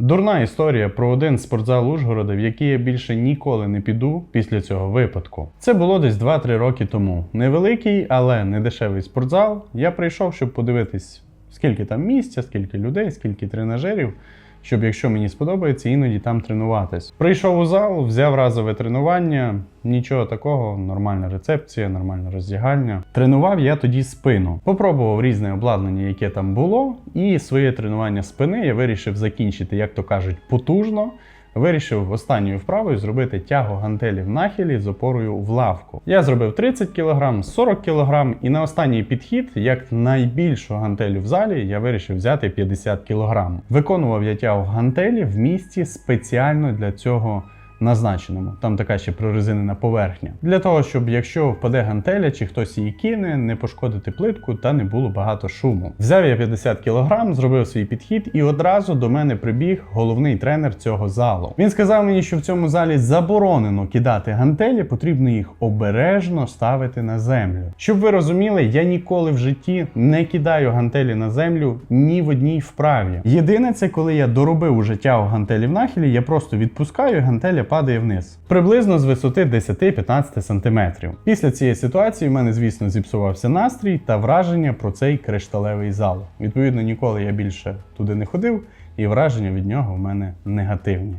Дурна історія про один спортзал Ужгорода, в який я більше ніколи не піду після цього випадку. Це було десь 2-3 роки тому. Невеликий, але не дешевий спортзал. Я прийшов, щоб подивитись, скільки там місця, скільки людей, скільки тренажерів. Щоб, якщо мені сподобається, іноді там тренуватись. Прийшов у зал, взяв разове тренування, нічого такого, нормальна рецепція, нормальне роздягальня. Тренував я тоді спину. Попробував різне обладнання, яке там було, і своє тренування спини я вирішив закінчити, як то кажуть, потужно. Вирішив останньою вправою зробити тягу гантелі в нахилі з опорою в лавку. Я зробив 30 кг, 40 кг, і на останній підхід, як найбільшу гантелю в залі, я вирішив взяти 50 кг. Виконував я тягу гантелі в місці спеціально для цього назначеному. Там така ще прорезинена поверхня. Для того, щоб якщо впаде гантеля чи хтось її кине, не пошкодити плитку та не було багато шуму. Взяв я 50 кг, зробив свій підхід, і одразу до мене прибіг головний тренер цього залу. Він сказав мені, що в цьому залі заборонено кидати гантелі, потрібно їх обережно ставити на землю. Щоб ви розуміли, я ніколи в житті не кидаю гантелі на землю ні в одній вправі. Єдине, це коли я доробив уже тягу гантелі в нахилі, я просто відпускаю, гантеля падає вниз. Приблизно з висоти 10-15 см. Після цієї ситуації в мене, звісно, зіпсувався настрій та враження про цей кришталевий зал. Відповідно, ніколи я більше туди не ходив, і враження від нього в мене негативні.